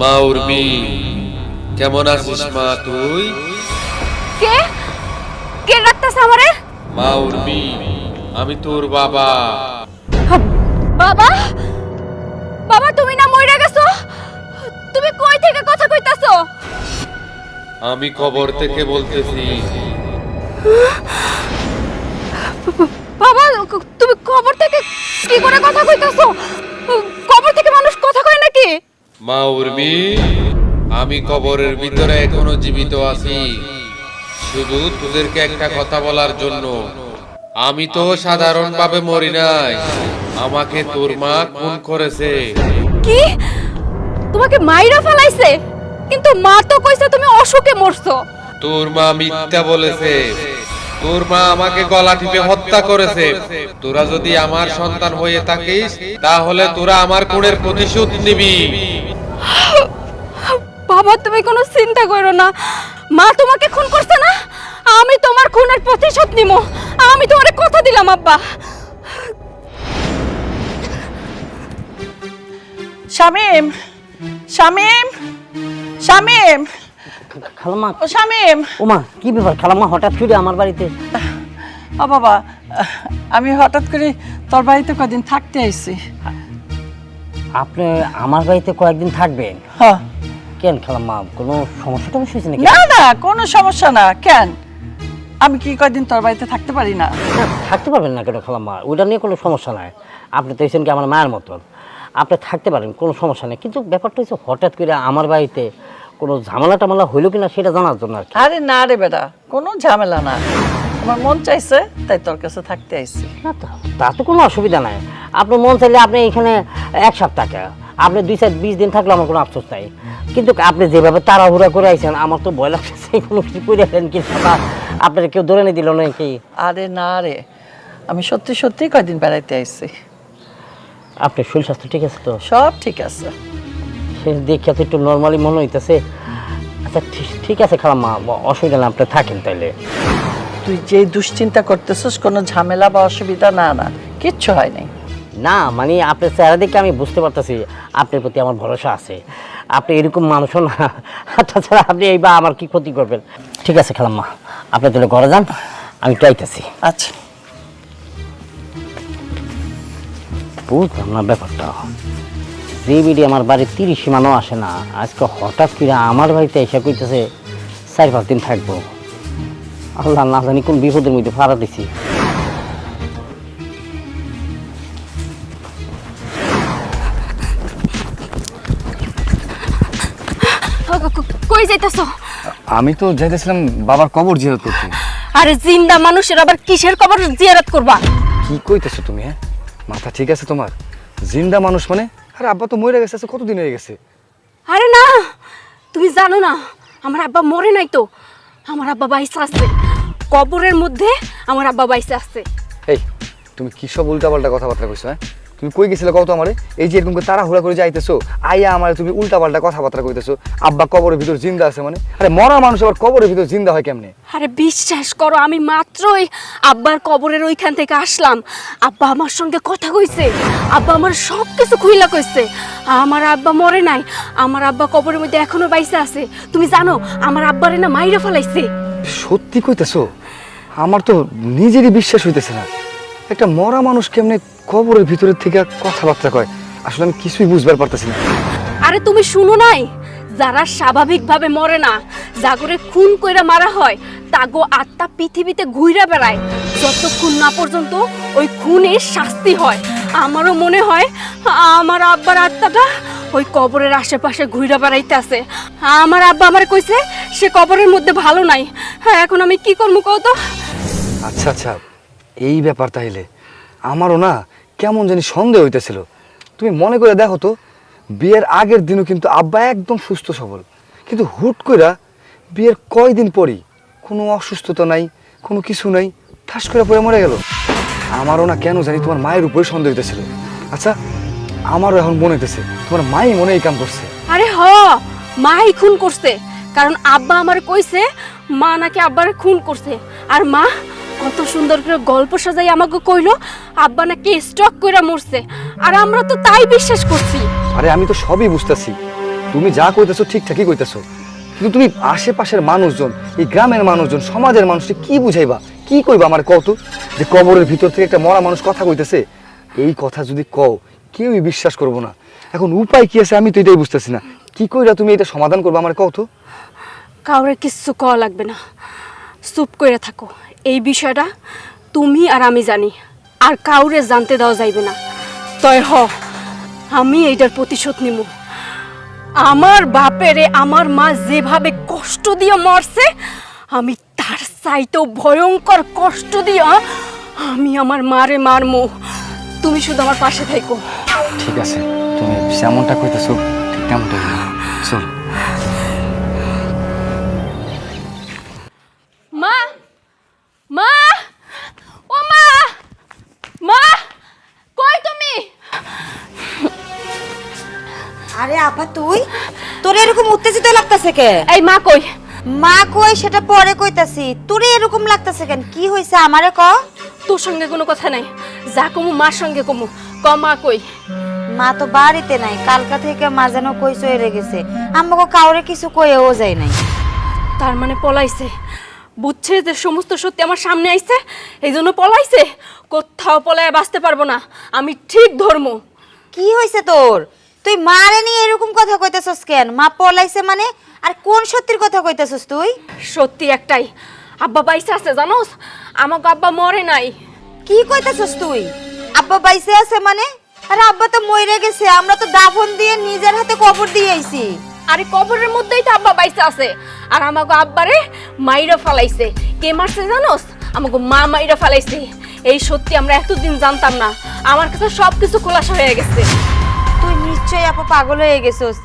মা উর্মি কেমন আছিস মা তুই? কে? কে ডাকতেছে আমারে? মা উর্মি আমি তোর বাবা। বাবা? বাবা তুমি না মইরা গেছো? তুমি কই থেকে কথা কইতাছো? আমি কবর থেকে বলতেছি। বাবা তুমি কবর থেকে কি করে কথা কইতাছো কবর থেকে মানুষ কথা কয় নাকি মা উর্মি আমি কবরের ভিতরে এখনও জীবিত আছি। শুধু তোদেরকে একটা কথা বলার জন্য আমি তো সাধারণভাবে মরি নাই। আমাকে তোর মা খুন করেছে। কি? তোমাকে মাইরা ফেলাইছে? কিন্তু মা তো কইছে তুমি অসুখে মরছো। তোর মা মিথ্যা বলেছে। তোর মা আমাকে গলা টিপে হত্যা করেছে। তোরা যদি আমার সন্তান হয়ে থাকিস, তাহলে তোরা আমার খুনের প্রতিশোধ নিবি। বাবা, তুমি কোনো চিন্তা করো না। মা তোমাকে খুন করছে না? আমি তোমার খুনের প্রতিশোধ নিব। আমি তোমারে কথা দিলাম, আব্বা। শামিম শামিম শামিম। খালাম্মা ও শামিম। ওমা কি ব্যাপার? খালাম্মা হঠাৎ করে আমার বাড়িতে? ও বাবা আমি হঠাৎ করে তোর বাড়িতে কদিন থাকতে আইছি। আপনি আমার বাড়িতে কয়েকদিন থাকবেন? হ্যাঁ। কেন খালাম্মা কোনো সমস্যা টমস্যা হয়েছে নাকি? না না কোনো সমস্যা না কেন? আমি কি কয়দিন তোর বাড়িতে থাকতে পারি না? থাকতে পারবেন না কেন খালাম্মা? ওইটা নিয়ে কোনো সমস্যা নাই। আপনি তো এসেছেন কি আমার মায়ের মতন। আপনি থাকতে পারেন কোনো সমস্যা নেই। কিন্তু ব্যাপারটা হচ্ছে হঠাৎ করে আমার বাড়িতে কোনো ঝামেলা টামেলা হইল কিনা সেটা জানার জন্য আর কি। আরে না রে বেটা কোনো ঝামেলা না। আমার মন চাইছে তাই তোর কাছে থাকতে আইছি। না তা- তা তো কোনো অসুবিধা নাই। আপনি মন চাইলে আপনি এখানে এক সপ্তাহ আপনি দুই চার বিশ দিন থাকলে আমার কোনো আফসোস নাই। কিন্তু আপনি যেভাবে তাড়াহুড়া করে আইছেন আমার তো ভয় লাগছে কোনো কিছু করে আছেন কি আপনার কেউ ধরে নিয়ে দিল নাকি? আরে না রে আমি সত্যি সত্যি কয়দিন বেড়াইতে আইছি। আপনার শরীর স্বাস্থ্য ঠিক আছে তো? সব ঠিক আছে। সে দেখে তো একটু নর্মালি মনে হইতেছে। আচ্ছা ঠিক- ঠিক আছে খালাম্মা অসুবিধা না আপনি থাকেন তাইলে। তুই যে দুশ্চিন্তা করতেছিস কোনো ঝামেলা বা অসুবিধা না না কিচ্ছু হয় নাই। না মানে আপনার চেহারা দেখে আমি বুঝতে পারতেছি আপনার প্রতি আমার ভরসা আছে। আপনি এরকম মানুষও না। তাছাড়া আপনি এই বা আমার কি ক্ষতি করবেন? ঠিক আছে খালাম্মা আপনি তাহলে ঘরে যান আমি চাইতেছি আচ্ছা। বুঝলাম না ব্যাপারটা। যে বিডি আমার বাড়ির তিরিশ সীমানাও আসে না। আজকে হঠাৎ করে আমার বাড়িতে এসে কইতেছে চার পাঁচ দিন থাকব। আল্লাহ না জানি কোন বিপদের মধ্যে ফাড়া দিছি। কই যাইতাছো? আমি তো যাইতেছিলাম বাবার কবর জিয়ারত করতে। আরে জিন্দা মানুষের আবার কিসের কবর জিয়ারত করবা? কি কইতেছো তুমি হ্যাঁ? মাথা ঠিক আছে তোমার? জিন্দা মানুষ মানে আরে আব্বা তো মরে গেছে আছে কতদিন হয়ে গেছে? আরে না তুমি জানো না আমার আব্বা মরে নাই তো। আমার আব্বা বাইসে আছে কবরের মধ্যে আমার আব্বা বাইসে আছে এই তুমি কি সব উল্টাপাল্টা কথাবার্তা কইছো হ্যাঁ? তুমি কই গেছিলে কত আমারে? এই যে এরকম তাড়াহুড়া করে যাইতেছো আইয়া আমারে তুমি উল্টা উল্টাপাল্টা কথাবার্তা কইতেছো। আব্বা কবরের ভিতর জিন্দা আছে মানে। আরে মরা মানুষ আবার কবরের ভিতর জিন্দা হয় কেমনে? আরে বিশ্বাস করো আমি মাত্রই আব্বার কবরের ওইখান থেকে আসলাম। আব্বা আমার সঙ্গে কথা কইছে। আব্বা আমার সব কিছু খুইলা কইছে। আমার আব্বা মরে নাই। আমার আব্বা কবরের মধ্যে এখনও বাইসে আছে। তুমি জানো আমার আব্বারে না মাইরা ফেলাইছে। সত্যি কইতেছো? আমার তো নিজেরই বিশ্বাস হইতেছে না। একটা মরা মানুষ কেমনে কবরের ভিতরের থেকে কথাবার্তা কয়? আসলে আমি কিছুই বুঝবার পারতেছি না। আরে তুমি শুনো নাই? যারা স্বাভাবিকভাবে মরে না জাগরে খুন কইরা মারা হয় তাগো আত্মা পৃথিবীতে ঘুইরা বেড়ায়। যতক্ষণ না পর্যন্ত ওই খুনের শাস্তি হয়। আমারও মনে হয় আমার আব্বার আত্মাটা ওই কবরের আশেপাশে ঘুইরা বেড়াইতে আছে। আমার আব্বা আমার কইছে সে কবরের মধ্যে ভালো নাই। হ্যাঁ এখন আমি কি করব কও তো? আচ্ছা আচ্ছা। এই ব্যাপার তাইলে আমারও না কেমন জানি সন্দেহ হইতেছিল। তুমি মনে করে দেখো তো, বিয়ের আগের দিনও কিন্তু আব্বা একদম সুস্থ সবল। কিন্তু হুট কইরা বিয়ের কয়দিন পরই কোনো অসুস্থতা নাই, কোনো কিছু নাই, ঠাস করে পড়ে মরে গেল। আমারও না কেন জানি তোমার মায়ের উপরে সন্দেহ হইতেছিল। আচ্ছা আমারও এখন মনে হইতেছে, তোমার মাই মনে এই কাম করছে। আরে হ, মাই খুন করছে। কারণ আব্বা আমার কইছে, মা নাকি আব্বারে খুন করছে। আর মা কত সুন্দর করে গল্প সাজাই আমাকে কইলো আব্বা নাকি স্টক কইরা মরছে। আর আমরা তো তাই বিশ্বাস করছি। আরে আমি তো সবই বুঝতেছি। তুমি যা কইতেছো ঠিকঠাকই কইতেছো। কিন্তু তুমি আশেপাশের মানুষজন এই গ্রামের মানুষজন সমাজের মানুষকে কি বুঝাইবা? কি কইবা আমার কত যে কবরের ভিতর থেকে একটা মরা মানুষ কথা কইতেছে? এই কথা যদি কও কেউই বিশ্বাস করব না। এখন উপায় কি আছে আমি তো এটাই বুঝতেছি না। কি কইরা তুমি এটা সমাধান করবে আমার কত কাউরে কিচ্ছু কওয়া লাগবে না। চুপ কইরা থাকো। এই বিষয়টা তুমি আর আমি জানি। আর কাউরে জানতে দেওয়া যাইবে না। তয় হ, আমি এইটার প্রতিশোধ নিব আমার বাপেরে আমার মা যেভাবে কষ্ট দিয়ে মরছে, আমি তার চাইতেও ভয়ঙ্কর কষ্ট দিয়া আমি আমার মারে মারমো। তুমি শুধু আমার পাশে থাকো ঠিক আছে, তুমি যেমনটা কইতেছো, ঠিক তেমনটা চল। আরে আপা তুই? তোর এরকম উত্তেজিত লাগতাছে কে এই মা কই? মা কই সেটা পরে কইতাছি। তোর এরকম লাগতাছে কেন? কি হইছে আমারে ক? তোর সঙ্গে কোনো কথা নাই। যা কমু মার সঙ্গে কমু। ক মা কই? মা তো বাড়িতে নাই কালকা থেকে মা যেন কই চলে গেছে। আমাকে কাউরে কিছু কইও যায় নাই। তার মানে পলাইছে। বুঝছে যে সমস্ত সত্যি আমার সামনে আইছে? এই জন্য পলাইছে? কোথাও পলায় বাঁচতে পারব না। আমি ঠিক ধর্ম। কি হইছে তোর? তুই মারে নিয়ে এরকম কথা কইতাছস কেন? মা পলাইছে মানে? আর কোন সত্যির কথা কইতাছস তুই? সত্যি একটাই। আব্বা বাইসে আছে জানোস? আমাকে আব্বা মরে নাই। কি কইতাছস তুই? আব্বা বাইসে আছে মানে? আরে আব্বা তো মইরে গেছে আমরা তো দাফন দিয়ে নিজের হাতে কবর দিয়ে আইছি। আরে কবরের মধ্যেই তো আব্বা বাইসে আছে। আর আমাকে আব্বারে মাইরা ফালাইছে। কে মারছে জানোস? আমাকে মা মাইরা ফালাইছে। এই সত্যি আমরা এতদিন জানতাম না। আমার কাছে সব কিছু খোলাসা হয়ে গেছে। নিশ্চয়ই আপা পাগল হয়ে গেছস।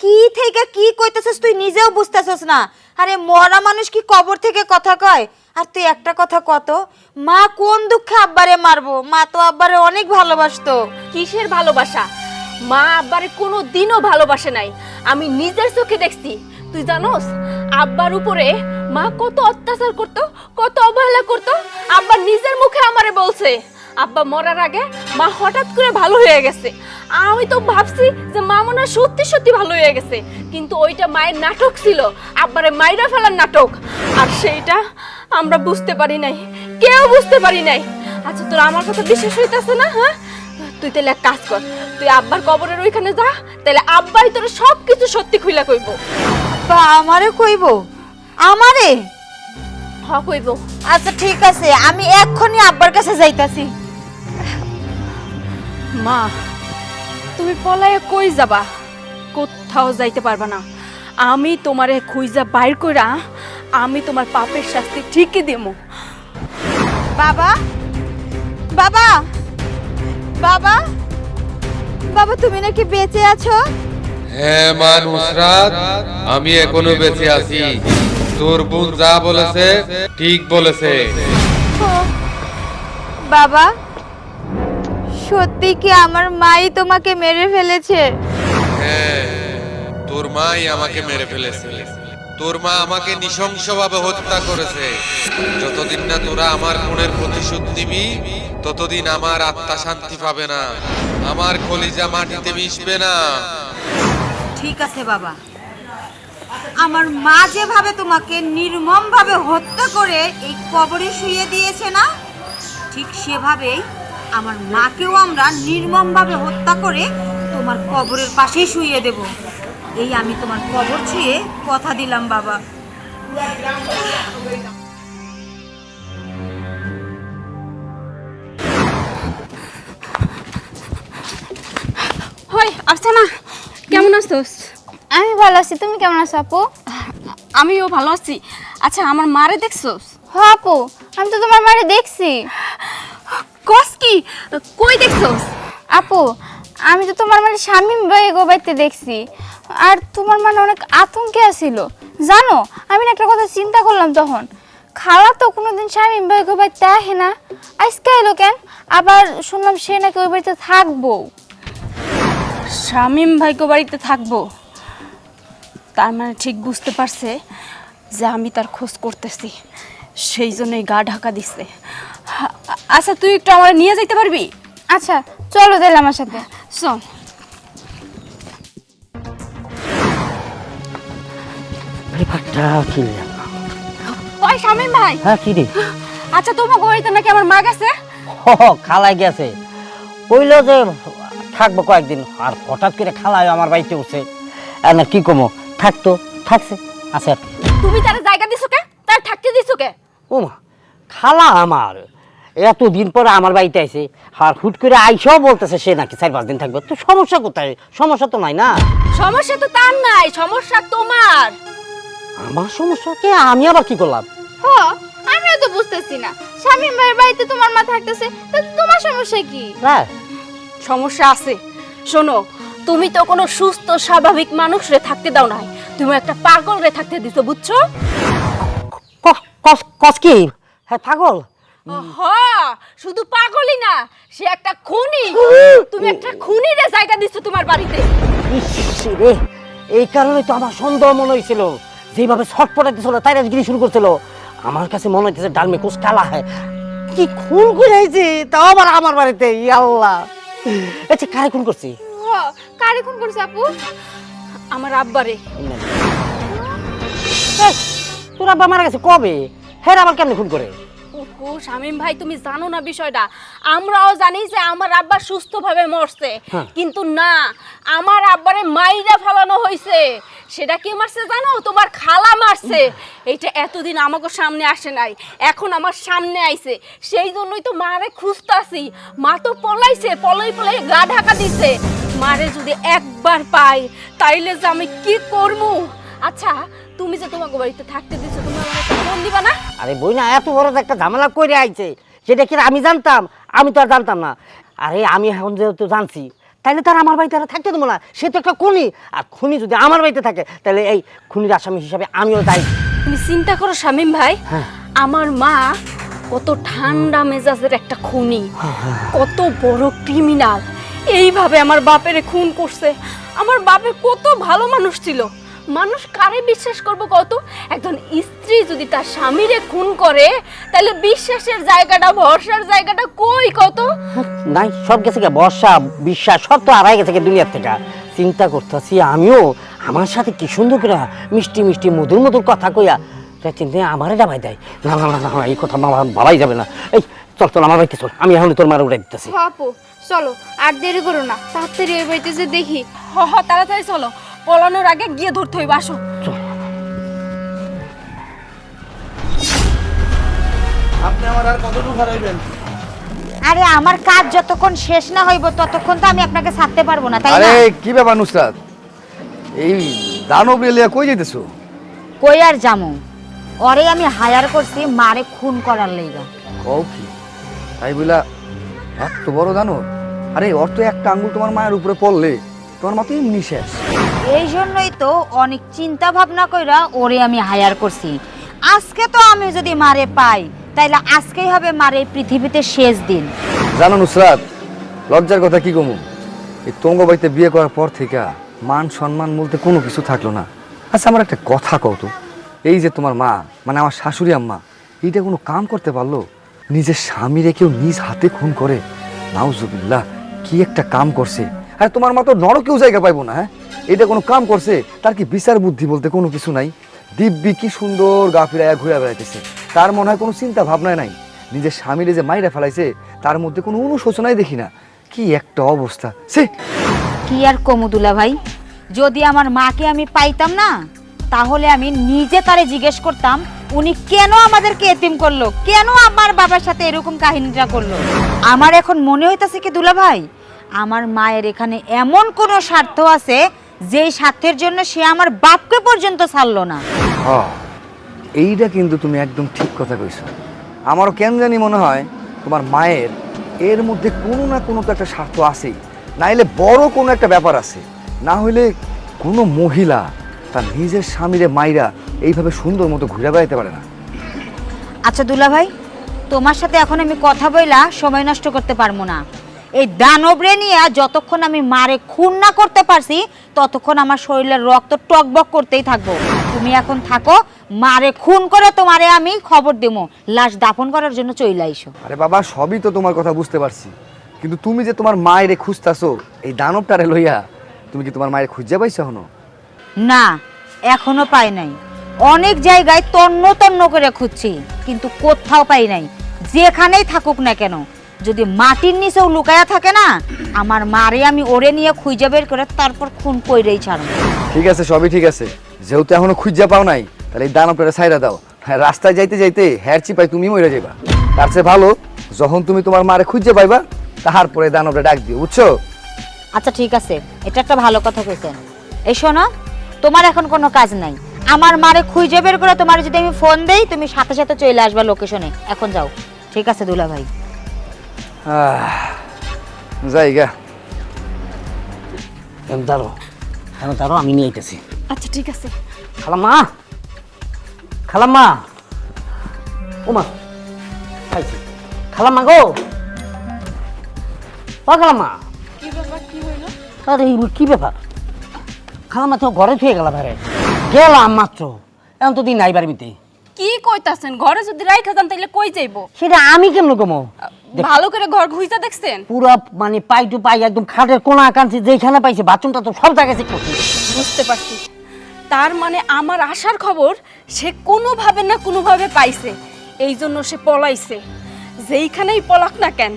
কি থেকে কি কইতেছস তুই নিজেও বুঝতেছস না। আরে মরা মানুষ কি কবর থেকে কথা কয়? আর তুই একটা কথা কত মা কোন দুঃখে আব্বারে মারবো? মা তো আব্বারে অনেক ভালোবাসতো। কিসের ভালোবাসা? মা আব্বারে কোনো দিনও ভালোবাসে নাই। আমি নিজের চোখে দেখছি। তুই জানোস, আব্বার উপরে মা কত অত্যাচার করতো, কত অবহেলা করতো, আব্বা নিজের মুখে আমারে বলছে। আব্বা মরার আগে মা হঠাৎ করে ভালো হয়ে গেছে। আমি তো ভাবছি যে মা মনে হয় সত্যি সত্যি ভালো হয়ে গেছে। কিন্তু ওইটা মায়ের নাটক ছিল। আব্বারে মাইরা ফেলার নাটক। আর সেইটা আমরা বুঝতে পারি নাই। কেউ বুঝতে পারি নাই। আচ্ছা তোর আমার কথা বিশ্বাস হইতেছে না হ্যাঁ? তুই তাহলে এক কাজ কর। তুই আব্বার কবরের ওইখানে যা তাহলে আব্বাই তোর সব কিছু সত্যি খুইলা কইব। বা আমারে কইব? আমারে? হ কইব। আচ্ছা ঠিক আছে। আমি এক্ষুনি আব্বার কাছে যাইতাছি। মা তুমি পলায়ে কই যাবা? কোথাও যাইতে পারবা না। আমি তোমারে খুঁজা বাইর কইরা আমি তোমার পাপের শাস্তি ঠিকই দেবো। বাবা বাবা বাবা বাবা তুমি নাকি বেঁচে আছো? হ্যাঁ মা নুসরাত আমি এখনও বেঁচে আছি। তোর বোন যা বলেছে ঠিক বলেছে। বাবা সত্যি কি আমার মাই তোমাকে মেরে ফেলেছে? হ্যাঁ তোর মাই আমাকে মেরে ফেলেছে। তোর মা আমাকে নৃশংসভাবে হত্যা করেছে। যতদিন না তোরা আমার খুনের প্রতিশোধ নিবি ততদিন আমার আত্মা শান্তি পাবে না। আমার কলিজা মাটিতে মিশবে না। ঠিক আছে বাবা। আমার মা যেভাবে তোমাকে নির্মমভাবে হত্যা করে এই কবরে শুয়ে দিয়েছে না ঠিক সেভাবেই আমার মাকেও আমরা নির্মমভাবে হত্যা করে তোমার কবরের পাশেই শুয়ে দেব। এই আমি তোমার কবর ছুঁয়ে কথা দিলাম বাবা। হই আসছে না কেমন আছোস? আমি ভালো আছি তুমি কেমন আছো আপু? আমিও ভালো আছি। আচ্ছা আমার মারে দেখছোস? হ আপু আমি তো তোমার মারে দেখছি। কস কি? কই দেখছোস আপু আমি তো তোমার মানে স্বামী ভাই গোবাইতে দেখছি। আর তোমার মানে অনেক আতঙ্কে আছিল। জানো আমি না একটা কথা চিন্তা করলাম তখন। খালা তো কোনোদিন স্বামী ভাই গোবাইতে আহে না। আজকে এলো কেন? আবার শুনলাম সে নাকি ওই বাড়িতে থাকব। শামিম ভাইকে বাড়িতে থাকব? তার মানে ঠিক বুঝতে পারছে যে আমি তার খোঁজ করতেছি। সেই জন্যই গা ঢাকা দিচ্ছে হা- আচ্ছা তুই একটু আমার নিয়ে যাইতে পারবি? আচ্ছা চলো তাহলে আমার সাথে। কি ওই শামিম ভাই। হ্যাঁ কি রে? আচ্ছা তোমার গড়িতে নাকি আমার মা গেছে ও খালাই গেছে। কইল যে থাকব কয়েকদিন আর হঠাৎ করে খালায় আমার বাড়িতে উঠছে। না কি কমো? থাকতো থাকছে। আচ্ছা তুমি তার জায়গা দিছো কে? তার থাকতে দিছো কে? ও মা খালা আমার। এতদিন পরে আমার বাড়িতে আইছে। আর হুট করে আইসাও বলতেছে সে নাকি চার পাঁচ দিন থাকবে। তো সমস্যা কোথায়? সমস্যা তো নাই না? সমস্যা তো তার নাই সমস্যা তোমার। আমার সমস্যা কে? আমি আবার কি করলাম? হ আমিও তো বুঝতেছি না। শামিম ভাইয়ের বাড়িতে তোমার মা থাকতেছে তা তোমার সমস্যা কি? হ্যাঁ। সমস্যা আছে। শোনো তুমি তো কোনো সুস্থ স্বাভাবিক মানুষরে থাকতে দাও নাই। তুমি একটা পাগল রে থাকতে দিছো বুঝছ? ক- কস- কস কি? হ্যাঁ পাগল? হ শুধু পাগলই না সে একটা খুনি। তুমি একটা খুনিরে জায়গা দিছো তোমার বাড়িতে। রে এই কারণে তো আমার সন্দেহ মনে হয়েছিল যেভাবে ছটপটা দিছিল তাই গিরি শুরু করছিল। আমার কাছে মনে হইতেছে ডালমে কুচ কালা হয়। কি খুন করেছে তাও আবার আমার বাড়িতে ই আল্লাহ আচ্ছা কারে খুন করছি? কারে খুন করছে আপু? আমার আব্বারে। তোর আব্বা মারা গেছে কবে? হ্যাঁ আবার কেমনে খুন করে? ওহো শামিম ভাই তুমি জানো না বিষয়টা? আমরাও জানি যে আমার আব্বা সুস্থভাবে মরছে। হ্যাঁ। কিন্তু না আমার আব্বারে মাইরা ফেলানো হয়েছে সেটা কি মারছে জানো? তোমার খালা মারছে। এইটা এতদিন আমাকে সামনে আসে নাই। এখন আমার সামনে আইছে। সেই জন্যই তো মারে খুঁজতাছি। মা তো পলাইছে পলাই পলাই গা ঢাকা দিছে। মারে যদি একবার পাই তাইলে যে আমি কি করব আচ্ছা তুমি যে তোমাকে বাড়িতে থাকতে দিছো তুমি একটা ফোন দিবা না? আরে বই না এত বড় একটা ঝামেলা করে আইছে। সেটা কি আমি জানতাম? আমি তো আর জানতাম না। আরে আমি এখন যেহেতু জানছি তাইলে তার আমার বাড়িতে আর থাকতে দেবো না। সে তো একটা খুনি। আর খুনি যদি আমার বাড়িতে থাকে তাহলে এই খুনির আসামি হিসাবে আমিও দায়ী। তুমি চিন্তা করো শামিম ভাই হ্যাঁ। আমার মা কত ঠান্ডা মেজাজের একটা খুনি কত বড় ক্রিমিনাল এইভাবে আমার বাপেরে খুন করছে। আমার বাপে কত ভালো মানুষ ছিল। মানুষ কারে বিশ্বাস করব কত একজন স্ত্রী যদি তার স্বামীরে খুন করে তাহলে বিশ্বাসের জায়গাটা ভরসার জায়গাটা কই কত নাই সব গেছে গে বর্ষা বিশ্বাস সব তো আড়াই গেছে দুনিয়ার থেকে। চিন্তা করতেছি আমিও আমার সাথে কি সুন্দর করে মিষ্টি মিষ্টি মধুর মধুর কথা কইয়া তা চিন্তা আমারে ডাবাই দেয়। না না না এই কথা বাবা ভাবাই যাবে না। এই চল চল আমার বাড়িতে চল আমি এখন তোর মারা উড়াই দিতেছি। আপু চলো আর দেরি করো না তাড়াতাড়ি ওই বাড়িতে যে দেখি। হ হ তাড়াতাড়ি চলো। পলানোর আগে গিয়ে ধরতে হইব আসো। আরে আমার কাজ যতক্ষণ শেষ না হইব ততক্ষণ তো আমি আপনাকে ছাড়তে পারব না তাই আরে কি ব্যাপার নুসরাত? এই দানব রেলিয়া কই যাইতেছো? কই আর জামু ওরে আমি হায়ার করছি মারে খুন করার লাইগা কও কি? তাই বইলা এত বড় দানব? আরে ওর তো একটা আঙ্গুল তোমার মায়ের উপরে পড়লে তোমার মা তো এমনি শেষ। এই জন্যই তো অনেক চিন্তা ভাবনা কইরা ওরে আমি হায়ার করছি। আজকে তো আমি যদি মারে পাই, তাইলে আজকেই হবে মারে পৃথিবীতে শেষ দিন। জানো নুসরাত, লজ্জার কথা কি কমু? এই তঙ্গ বাড়িতে বিয়ে করার পর থেকে মান সম্মান বলতে কোনো কিছু থাকল না। আচ্ছা আমার একটা কথা কও তো। এই যে তোমার মা মানে আমার শাশুড়ি আম্মা, এইটা কোনো কাম করতে পারল? নিজের স্বামীরে কেউ নিজ হাতে খুন করে? নাউজুবিল্লাহ, কি একটা কাম করছে। আরে তোমার মতো তো নরকেও জায়গা পাইবো না হ্যাঁ? এটা কোনো কাম করছে? তার কি বিচার বুদ্ধি বলতে কোনো কিছু নাই? দিব্যি কি সুন্দর গা ফিরাইয়া ঘুরে বেড়াইতেছে। তার মনে হয় কোনো চিন্তা ভাবনায় নাই। নিজের স্বামীরে যে মাইরা ফেলাইছে, তার মধ্যে কোনো অনুশোচনাই দেখি না। কি একটা অবস্থা। সে কি আর কমুদুলা ভাই? যদি আমার মাকে আমি পাইতাম না, তাহলে আমি নিজে তারে জিজ্ঞেস করতাম, উনি কেন আমাদেরকে এতিম করল? কেন আমার বাবার সাথে এরকম কাহিনীটা করল? আমার এখন মনে হইতাছে কি দুলা ভাই আমার মায়ের এখানে এমন কোনো স্বার্থ আছে যেই স্বার্থের জন্য সে আমার বাপকে পর্যন্ত ছাড়লো না। হ এইটা কিন্তু তুমি একদম ঠিক কথা কইছো। আমারও কেন জানি মনে হয় তোমার মায়ের এর মধ্যে কোনো না কোনো তো একটা স্বার্থ আছেই। নাইলে বড় কোনো একটা ব্যাপার আছে। না হইলে কোনো মহিলা তার নিজের স্বামীরে মাইরা এইভাবে সুন্দর মতো ঘুরে বেড়াইতে পারে না। আচ্ছা দুলা ভাই তোমার সাথে এখন আমি কথা বইলা সময় নষ্ট করতে পারব না। এই দানবরে নিয়ে যতক্ষণ আমি মারে খুন না করতে পারছি ততক্ষণ আমার শরীরের রক্ত টকবক করতেই থাকব। তুমি এখন থাকো মারে খুন করে তোমারে আমি খবর দেবো লাশ দাফন করার জন্য চলে আইসো। আরে বাবা সবই তো তোমার কথা বুঝতে পারছি। কিন্তু তুমি যে তোমার মায়ের খুঁজতাছো এই দানবটারে লইয়া তুমি কি তোমার মায়ের খুঁজে পাইছো এখনও? না এখনও পাই নাই। অনেক জায়গায় তন্ন তন্ন করে খুঁজছি কিন্তু কোথাও পাই নাই। যেখানেই থাকুক না কেন যদি মাটির নিচেও লুকায়া থাকে না আমার মারে আমি ওরে নিয়ে খুঁজে বের করে তারপর খুন কইরেই ছাড়বো। ঠিক আছে সবই ঠিক আছে। যেহেতু এখনও খুঁজা পাও নাই তাহলে এই দানবটা সাইরা দাও। হ্যাঁ রাস্তায় যাইতে যাইতে হ্যার চিপাই তুমি মরে যাবা তার চেয়ে ভালো যখন তুমি তোমার মারে খুঁজে পাইবা তাহার পরে দানবটা ডাক দিও বুঝছ? আচ্ছা ঠিক আছে। এটা একটা ভালো কথা কইছেন। এই শোনো তোমার এখন কোনো কাজ নাই। আমার মারে খুঁজে বের করে তোমার যদি আমি ফোন দেই তুমি সাথে সাথে চলে আসবা লোকেশনে। এখন যাও। ঠিক আছে দুলা ভাই যাই গা। দাঁড়ো এখন দাঁড়ো আমি নিয়ে আইতেছি। আচ্ছা ঠিক আছে। খালাম্মা খালাম্মা। ওমা খাইছি খালাম্মা গো। ও খালাম্মা। কি ব্যাপার কি হইল? আরে কি ব্যাপার? খালাম্মা তো ঘরে থুয়ে গেল ভারে গেলাম মাত্র। এখন তো দিন নাই বাড়িতে কি কইতাছেন? ঘরে যদি রাইখা যান তাইলে কই যাইবো? সেটা আমি কেমন কমো? ভালো করে ঘর ঘুইতা দেখছেন? পুরো মানে পাই টু পাই একদম খাটের কোনা কানছি যেখানে পাইছে বাথরুমটা তো সব জায়গায় চেক করছি। বুঝতে পারছি। তার মানে আমার আসার খবর সে কোনোভাবে না কোনোভাবে পাইছে। এই জন্য সে পলাইছে। যেইখানেই পলাক না কেন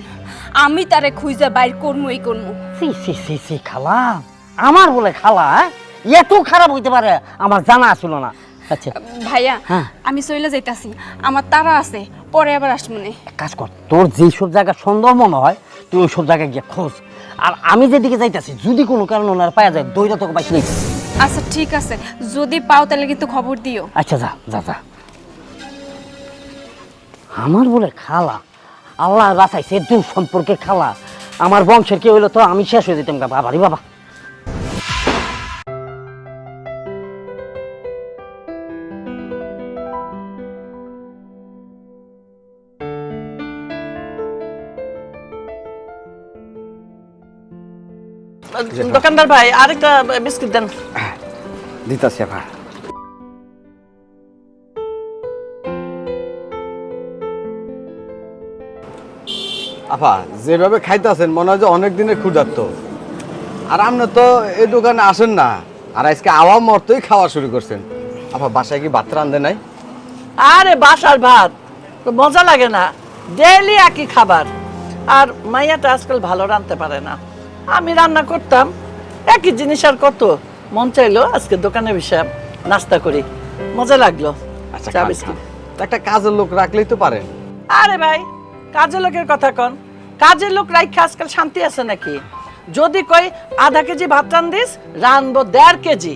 আমি তারে খুঁজে বাইর করমু এই করমু। সি সি সি সি খালা। আমার বলে খালা হ্যাঁ? এত খারাপ হইতে পারে আমার জানা ছিল না। আচ্ছা। ভাইয়া হ্যাঁ। আমি চলে যাইতাছি। আমার তারা আছে পরে আবার আসমনে এক কাজ কর তোর যেই সব জায়গা সুন্দর মনে হয় তুই ওই সব জায়গায় গিয়ে খোঁজ। আর আমি যেদিকে যাইতাছি যদি কোনো কারণে ওনার পাওয়া যায় দইটা তোকে নাই আচ্ছা ঠিক আছে। যদি পাও তাহলে কিন্তু খবর দিও। আচ্ছা যা যা যা। আমার বলে খালা আল্লাহ বাঁচাইছে দূর সম্পর্কে খালা। আমার বংশের কি হইল তো আমি শেষ হয়ে যেতাম গা বাবারি বাবা। দোকানদার ভাই আরেকটা বিস্কুট দেন। দিতাছি আবার। আপা যেভাবে খাইতেছেন মনে হয় যে অনেক দিনের ক্ষুধার্ত। আর আপনি তো এই দোকানে আসেন না আর আজকে আওয়া মর্তই খাওয়া শুরু করছেন। আপা বাসায় কি ভাত রান্ধে নাই? আরে বাসার ভাত তো মজা লাগে না। ডেইলি একই খাবার। আর মাইয়াটা আজকাল ভালো রাঁধতে পারে না। আমি রান্না করতাম। একই জিনিস আর কত? মন চাইলো আজকে দোকানে বসে নাস্তা করি। মজা লাগল। আচ্ছা চা খান, বিস্কুট। খান। তা একটা কাজের লোক রাখলেই তো পারেন। আরে ভাই কাজের লোকের কথা কন। কাজের লোক রাইখা আজকাল শান্তি আছে নাকি? যদি কই আধা কেজি ভাত রান্ধিস রানবো দেড় কেজি।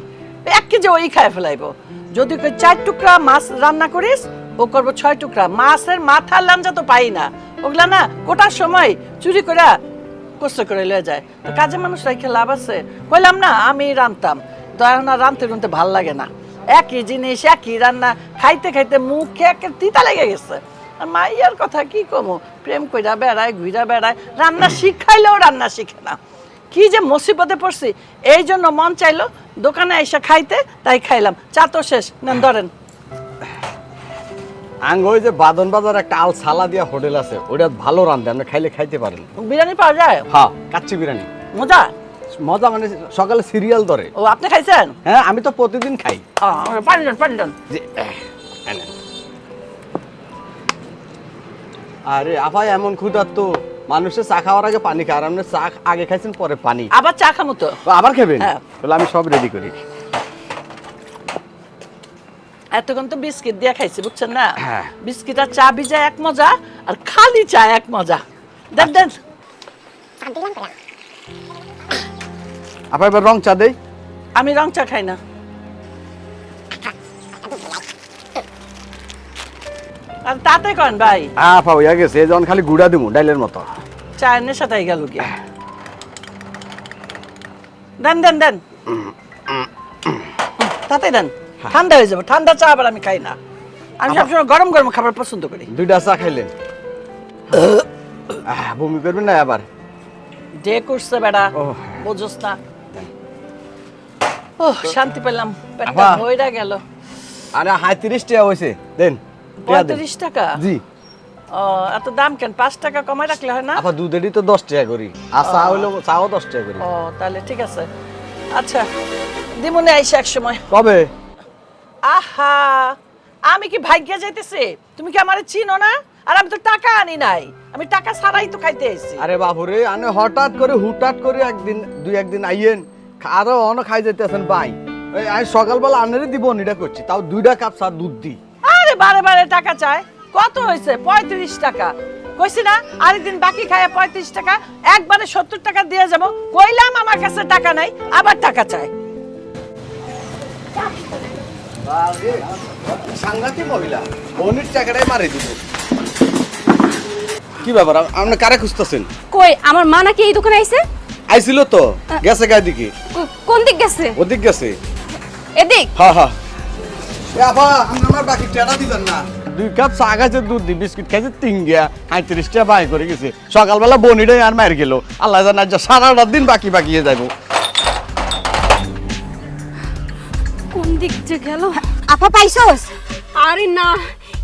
এক কেজি ওই খায় ফেলাইবো। যদি কই চার টুকরা মাছ রান্না করিস ও করব ছয় টুকরা। মাছের মাথার লাঞ্জা তো পাই না। ওগুলা না কোটার সময় চুরি করে কষ্ট করে লয়ে যায়। তো কাজের মানুষ রাইখে লাভ আছে? কইলাম না, আমি রানতাম তো এখন আর রানতে রানতে ভালো লাগে না। একই জিনিস, একই রান্না, খাইতে খাইতে মুখে একে তিতা লেগে গেছে। আর মাইয়ার কথা কি কমো? প্রেম কইরা বেড়ায় ঘুরা বেড়ায়, রান্না শিখাইলেও রান্না শিখে না। কি যে মুসিবতে পড়ছি এই জন্য মন চাইলো দোকানে এসে খাইতে, তাই খাইলাম। চা তো শেষ, নেন ধরেন। আঙ্গ ওই যে বাদন বাজার একটা আল সালা দিয়া হোটেল আছে ওটা ভালো রান্ধে আপনি খাইলে খাইতে পারেন। বিরিয়ানি পাওয়া যায়? হ্যাঁ কাচ্চি বিরিয়ানি। মজা? মজা মানে সকালে সিরিয়াল ধরে। ও আপনি খাইছেন? হ্যাঁ আমি তো প্রতিদিন খাই। পানি দেন পানি দেন। আরে আপাই এমন ক্ষুধার তো মানুষের চা খাওয়ার আগে পানি খায় আর আপনি চা আগে খাইছেন পরে পানি। আবার চা খামো তো। আবার খাবেন? হ্যাঁ। তাহলে আমি সব রেডি করি। এতক্ষণ তো বিস্কিট দিয়ে খাইছি বুঝছেন না? হ্যাঁ। বিস্কিট আর চা ভিজা এক মজা আর খালি চা এক মজা। দেন দেন। আপা এবার রং চা দেই। আমি রং চা খাই না। আর তাতে কন ভাই? আপা হইয়া গেছে এই যখন খালি গুড়া দিমু ডাইলের মতো। চায়ের নেশা তাই গেল কি? দেন দেন দেন। তাতে দেন। ঠান্ডা হয়ে যাবে ঠান্ডা চা আবার আমি খাই না। আমি সবসময় গরম গরম খাবার পছন্দ করি। দুইটা চা খাইলেন? আহ, বমি করবেন না আবার? যে করছে বেড়া ও। বুঝোস না। ও শান্তি পেলাম। পেটটা আপা। ভইরা গেল। আরে হাই তিরিশ টাকা হয়েছে দেন দেন। পঁয়ত্রিশ টাকা? জি। ও এত দাম কেন? পাঁচ টাকা কমাই রাখলে হয় না? আপা দুধেরই তো দশ টাকা করি। আর চা হইল চাও দশ টাকা করি। ও তাহলে ঠিক আছে। আচ্ছা দিমুনে আইসা এক সময়। কবে? আহা আমি কি ভাগ্যে যাইতেছি? তুমি কি আমারে চিনো না? আর আমি তো টাকা আনি নাই। আমি টাকা ছাড়াই তো খাইতে এসেছি আরে বাবুরে আনে হঠাৎ করে হুটহাট করে একদিন দুই একদিন আইয়েন আরও অন খাই যেতেছেন ভাই এই আজ সকালবেলা আনেরে দিব নিটা করছি। তাও দুইটা কাপ চা দুধ দি আরে বারে বারে টাকা চায় কত হয়েছে? পঁয়ত্রিশ টাকা। কইছি না আরেকদিন বাকি খায় পঁয়ত্রিশ টাকা একবারে সত্তর টাকা দিয়ে যাব। কইলাম আমার কাছে টাকা নাই আবার টাকা চায় সাংঘাতিক মহিলা। বনির টাকাটাই মারি দিব। কি ব্যাপার? আপনি কারে খুঁজতেছেন? কই আমার মা নাকি এই দোকানে আইছে? আইছিল তো। গেছে গায়ে দিকে কোন দিক গেছে? ওদিক গেছে। এদিক? হ্যাঁ হ্যাঁ আপা আমার বাকি টেটা দিবেন না। দুই কাপ চা খাইছে দুধ দি বিস্কুট খাইছে তিন গিয়া আইত্রিশ টাকা বাই করে গেছে। সকালবেলা বনিটাই আর মার গেল। আল্লাহ জানা যা সারাটা দিন বাকি বাকিয়ে যাব দিক যে গেল। আপা পাইছস? আরে না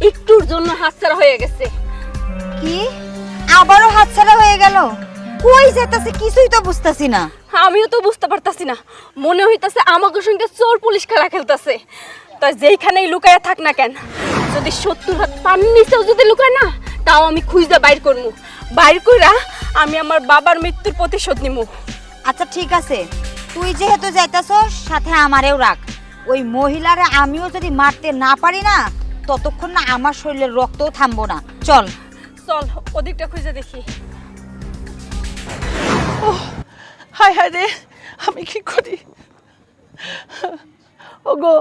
একটুর জন্য হাতছাড়া হয়ে গেছে। কি? আবারও হাতছাড়া হয়ে গেল? কই যেতেছে কিছুই তো বুঝতাছি না। আমিও তো বুঝতে পারতাছি না। মনে হইতাছে আমাকে সঙ্গে চোর পুলিশ খেলা খেলতেছে। তাই যেইখানেই লুকায়া থাক না কেন যদি সত্তর হাত পান নিচেও যদি লুকায় না তাও আমি খুঁজে বাইর করব বাইর কইরা আমি আমার বাবার মৃত্যুর প্রতিশোধ নিমু। আচ্ছা ঠিক আছে। তুই যেহেতু যাইতাছস সাথে আমারেও রাখ। ওই মহিলারে আমিও যদি মারতে না পারি না ততক্ষণ না আমার শরীরের রক্তও থামবো না। চল। চল ওদিকটা খুঁজে দেখি। হায় হায় রে আমি কি করি? ওগো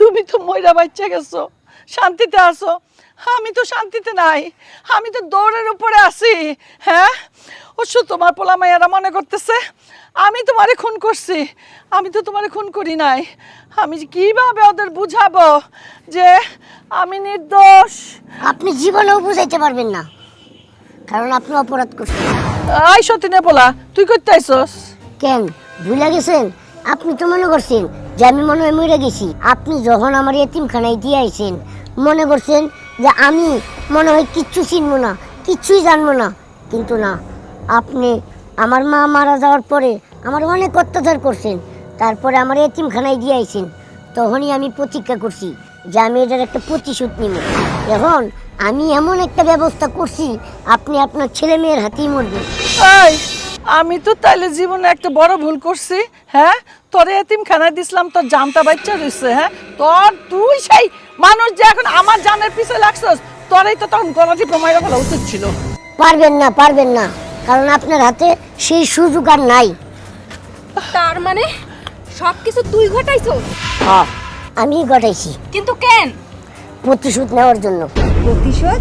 তুমি তো ময়রা বাচ্চা গেছো শান্তিতে আছো। আমি তো শান্তিতে নাই আমি তো দৌড়ের উপরে আছি হ্যাঁ? অবশ্য তোমার পোলা মাইয়ারা মনে করতেছে আমি তোমারে খুন করছি। আমি তো তোমারে খুন করি নাই। আমি কীভাবে ওদের বুঝাবো যে আমি নির্দোষ? আপনি জীবনেও বুঝাইতে পারবেন না। কারণ আপনি অপরাধ করছেন। আই সতীনে পোলা তুই করতে কেন? ভুলে গেছেন? আপনি তো মনে করছেন যে আমি মনে হয় মরে গেছি। আপনি যখন আমার এতিমখানায় দিয়ে আইছেন মনে করছেন যে আমি মনে হয় কিচ্ছু চিনবো না কিচ্ছুই জানব না। কিন্তু না আপনি আমার মা মারা যাওয়ার পরে আমার অনেক অত্যাচার করছেন। তারপরে আমার এতিমখানায় দিয়ে আইছেন। তখনই আমি প্রতিজ্ঞা করছি যে আমি এটার একটা প্রতিশোধ নিব। এখন আমি এমন একটা ব্যবস্থা করছি আপনি আপনার ছেলে মেয়ের হাতেই মরবেন। এই আমি তো তাইলে জীবনে একটা বড় ভুল করছি হ্যাঁ? তোরে এতিম খানায় দিছিলাম তোর জানটা বাচ্চা রয়েছে হ্যাঁ? তোর তুই সেই মানুষ যে এখন আমার জানের পিছে লাগছস তোরই তো তখন গলাটি প্রমাইরা ফেলা উচিত ছিল। পারবেন না পারবেন না। কারণ আপনার হাতে সেই সুযোগ আর নাই। তার মানে সব কিছু তুই ঘটাইছো? হ্যাঁ আমি ঘটাইছি। কিন্তু কেন? প্রতিশোধ নেওয়ার জন্য। প্রতিশোধ?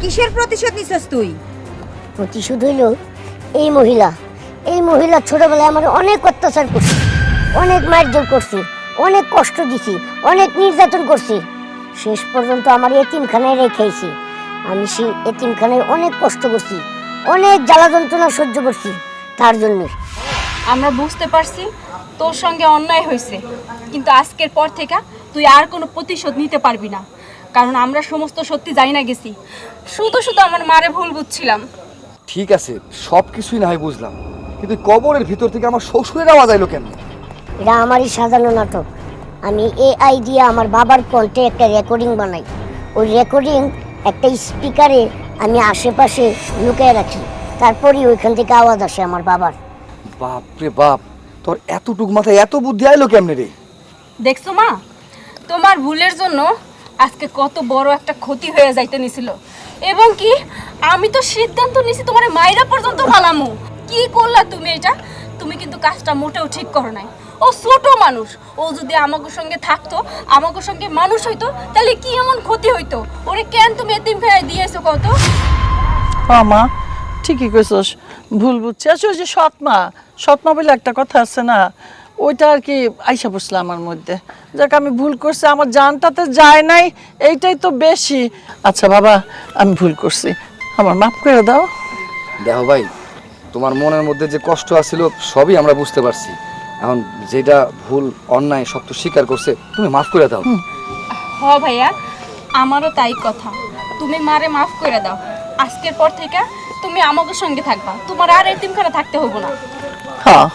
কিসের প্রতিশোধ নিছস তুই? প্রতিশোধ হইল এই মহিলা। এই মহিলা ছোটবেলায় আমার অনেক অত্যাচার করছে অনেক মারধর করছে অনেক কষ্ট দিছি অনেক নির্যাতন করছি। শেষ পর্যন্ত আমার এতিমখানায় রেখেছি আমি সেই এতিমখানায় অনেক কষ্ট করছি। অনেক জ্বালা যন্ত্রণা সহ্য করছি তার জন্য। আমরা বুঝতে পারছি তোর সঙ্গে অন্যায় হয়েছে কিন্তু আজকের পর থেকে তুই আর কোনো প্রতিশোধ নিতে পারবি না। কারণ আমরা সমস্ত সত্যি জানি না গেছি। শুধু শুধু আমার মারে ভুল বুঝছিলাম। ঠিক আছে সব কিছুই না হয় বুঝলাম। কিন্তু কবরের ভিতর থেকে আমার শ্বশুরের আওয়াজ আইলো কেন? এটা আমারই সাজানো নাটক। আমি এআই দিয়ে আমার বাবার কণ্ঠে একটা রেকর্ডিং বানাই। ওই রেকর্ডিং একটা স্পিকারে আমি আশেপাশে লুকিয়ে রাখি। তারপরই ওইখান থেকে আওয়াজ আসে আমার বাবার। বাপ রে বাপ তোর এতটুক মাথায় এত বুদ্ধি আইলো কেমনে রে? দেখছ মা তোমার ভুলের জন্য আজকে কত বড় একটা ক্ষতি হয়ে যাইতে নিছিল। এবং কি আমি তো সিদ্ধান্ত নিছি তোমার মাইরা পর্যন্ত পালামু। কি করলা তুমি এটা? তুমি কিন্তু কাজটা মোটেও ঠিক করো নাই। ও ছোট মানুষ। ও যদি আমাকে সঙ্গে থাকতো আমাকে সঙ্গে মানুষ হইতো তাহলে কি এমন ক্ষতি হইতো? ওরে কেন তুমি এতিম ফেরাই দিয়েছ কত মা ঠিকই কইছস। ভুল বুঝছি। আসলে ওই যে সৎমা সৎমা বলে একটা কথা আছে না? ওইটা আর কি আইসা বসল আমার মধ্যে। যাক আমি ভুল করছি আমার জানটাতে যায় নাই এইটাই তো বেশি। আচ্ছা বাবা আমি ভুল করছি। আমার মাফ করে দাও। দেখো ভাই তোমার মনের মধ্যে যে কষ্ট আছিল সবই আমরা বুঝতে পারছি। এখন যেটা ভুল অন্যায় সব তো স্বীকার করছে তুমি মাফ করে দাও। হ ভাইয়া আমারও তাই কথা। তুমি মারে মাফ করে দাও। আজকের পর থেকে তুমি আমাকে সঙ্গে থাকবা। তোমার আর এতিমখানা থাকতে হব না। হ্যাঁ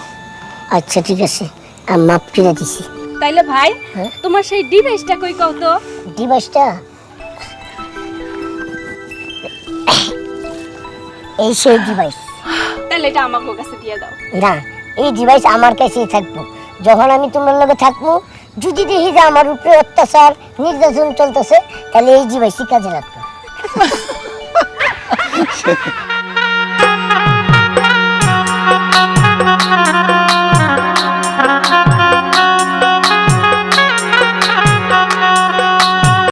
আচ্ছা ঠিক আছে। আমি মাপ ফিরে দিছি। তাইলে ভাই হ্যাঁ? তোমার সেই ডিভাইসটা কই কও তো? ডিভাইসটা? এই সেই ডিভাইস। তাহলে এটা আমার কাছে দিয়ে দাও। না এই ডিভাইস আমার কাছেই থাকব। যখন আমি তোমার লগে থাকব, যদি দেখি যে আমার উপরে অত্যাচার, নির্যাতন চলতেছে, তাহলে এই ডিভাইসই কাজে লাগবে।